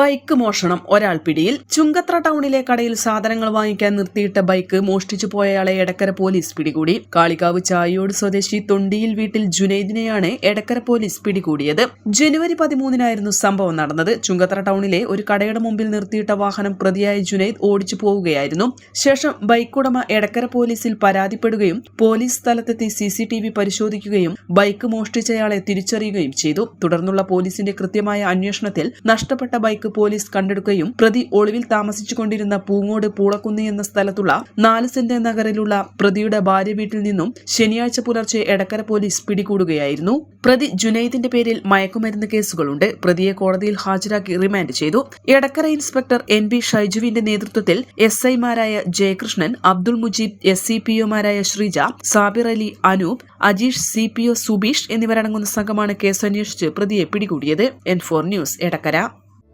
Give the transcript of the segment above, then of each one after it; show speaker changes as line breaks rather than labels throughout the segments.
Bike മോഷണം ഒരാൾ പിടിയിൽ. ചുങ്കത്ര ടൗണിലെ കടയിൽ സാധനങ്ങൾ വാങ്ങിക്കാൻ നിർത്തിയിട്ട ബൈക്ക് മോഷ്ടിച്ചു പോയയാളെ എടക്കര പോലീസ് പിടികൂടി. കാളികാവ് ചായോട് സ്വദേശി തൊണ്ടിയിൽ വീട്ടിൽ ജുനൈദിനെയാണ് എടക്കര പോലീസ് പിടികൂടിയത്. ജനുവരി പതിമൂന്നിനായിരുന്നു സംഭവം നടന്നത്. ചുങ്കത്ര ടൗണിലെ ഒരു കടയുടെ മുമ്പിൽ നിർത്തിയിട്ട വാഹനം പ്രതിയായ ജുനൈദ് ഓടിച്ചു പോവുകയായിരുന്നു. ശേഷം ബൈക്ക് ഉടമ എടക്കര പോലീസിൽ പരാതിപ്പെടുകയും പോലീസ് സ്ഥലത്തെത്തി സി സി ടി വി പരിശോധിക്കുകയും ബൈക്ക് മോഷ്ടിച്ചയാളെ തിരിച്ചറിയുകയും ചെയ്തു. തുടർന്നുള്ള പോലീസിന്റെ കൃത്യമായ അന്വേഷണത്തിൽ നഷ്ടപ്പെട്ട ബൈക്ക് പോലീസ് കണ്ടെടുക്കുകയും പ്രതി ഒളിവിൽ താമസിച്ചുകൊണ്ടിരുന്ന പൂങ്ങോട് പൂളക്കുന്ന് എന്ന സ്ഥലത്തുള്ള നാല് സെന്റ് നഗറിലുള്ള പ്രതിയുടെ ഭാര്യ വീട്ടിൽ നിന്നും ശനിയാഴ്ച പുലർച്ചെ എടക്കര പോലീസ് പിടികൂടുകയായിരുന്നു. പ്രതി ജുനൈദിന്റെ പേരിൽ മയക്കുമരുന്ന് കേസുകളുണ്ട്. പ്രതിയെ കോടതിയിൽ ഹാജരാക്കി റിമാൻഡ് ചെയ്തു. എടക്കര ഇൻസ്പെക്ടർ എൻ ബി ഷൈജുവിന്റെ നേതൃത്വത്തിൽ എസ് ഐമാരായ Jayakrishnan Abdul Mujeeb S C P ഒമാരായ Sreeja Sabir Ali Anoop Ajeesh C P O Subeesh എന്നിവരടങ്ങുന്ന സംഘമാണ് കേസ് അന്വേഷിച്ച് പ്രതിയെ പിടികൂടിയത്. N four news Edakkara.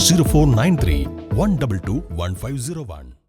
0493 122 1501.